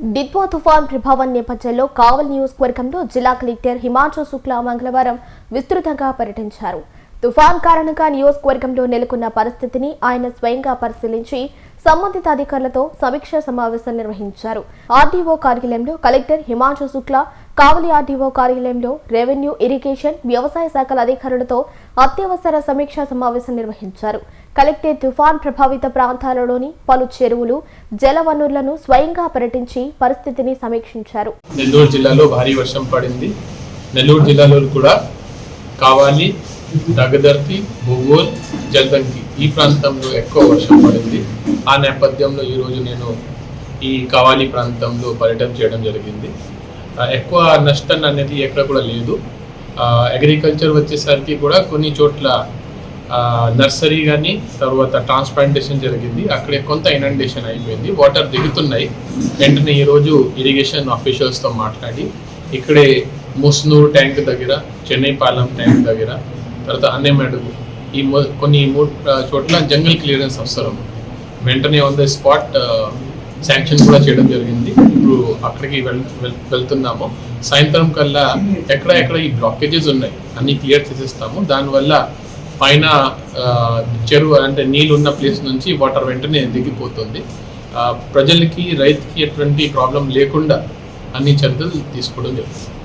డిద్వా తుఫాన్ ప్రభావం నేపథ్యంలో కావల్ నియోజకవర్గంలో జిల్లా కలెక్టర్ హిమాంశు శుక్లా మంగళవారం విస్తృతంగా పర్యటించారు. తుఫాన్ కారణంగా నియోజకవర్గంలో నెలకొన్న పరిస్థితిని ఆయన స్వయంగా పరిశీలించి సంబంధిత అధికారులతో సమీక్షా సమావేశం నిర్వహించారు. ఆర్డీఓ కార్యాలయంలో కలెక్టర్ హిమాంశు శుక్లా కావలి ఆర్డీఓ కార్యాలయంలో రెవెన్యూ ఇరిగేషన్ వ్యవసాయ శాఖల అధికారులతో అత్యవసర సమీక్షా సమావేశం నిర్వహించారు. కలెక్టర్ తుఫాన్ ప్రభావిత ప్రాంతాలలోని పలు చెరువులు జలవనరులను స్వయంగా పర్యటించి పరిస్థితిని సమీక్షించారు. నెల్లూరు జిల్లాలో భారీ వర్షం పడింది. నెల్లూరు జిల్లాలో కూడా కావాలి దగదర్తి భూగోల్ జల్దంకి ఈ ప్రాంతంలో ఎక్కువ వర్షం పడింది. ఆ నేపథ్యంలో ఈరోజు నేను ఈ కావాలి ప్రాంతంలో పర్యటన చేయడం జరిగింది. ఎక్కువ నష్టం అనేది ఎక్కడ కూడా లేదు. అగ్రికల్చర్ వచ్చేసరికి కూడా కొన్ని చోట్ల నర్సరీ కానీ తర్వాత ట్రాన్స్ప్లాంటేషన్ జరిగింది. అక్కడే కొంత ఇనండేషన్ అయిపోయింది. వాటర్ దిగుతున్నాయి. వెంటనే ఈరోజు ఇరిగేషన్ ఆఫీషియల్స్తో మాట్లాడి ఇక్కడే ముస్నూరు ట్యాంక్ దగ్గర చెన్నైపాలెం ట్యాంక్ దగ్గర తర్వాత అన్నెమెడుగు ఈ మొ- కొన్ని మూడు చోట్ల జంగల్ క్లియరెన్స్ అవసరం. వెంటనే ఆన్ ద స్పాట్ శాంక్షన్ కూడా చేయడం జరిగింది. అక్కడికి వెళ్ వెళ్- వెళ్తున్నాము. సాయంత్రం కల్లా ఎక్కడ ఎక్కడ ఈ బ్లాకేజెస్ ఉన్నాయి? అన్ని క్లియర్ చేసేస్తాము. దానివల్ల పైన చెరువు అంటే నీళ్ళు ఉన్న ప్లేస్ నుంచి వాటర్ వెంటనే దిగిపోతుంది. ప్రజలకి రైతుకి ఎటువంటి ప్రాబ్లం లేకుండా అన్ని చర్యలు తీసుకోవడం జరుగుతుంది.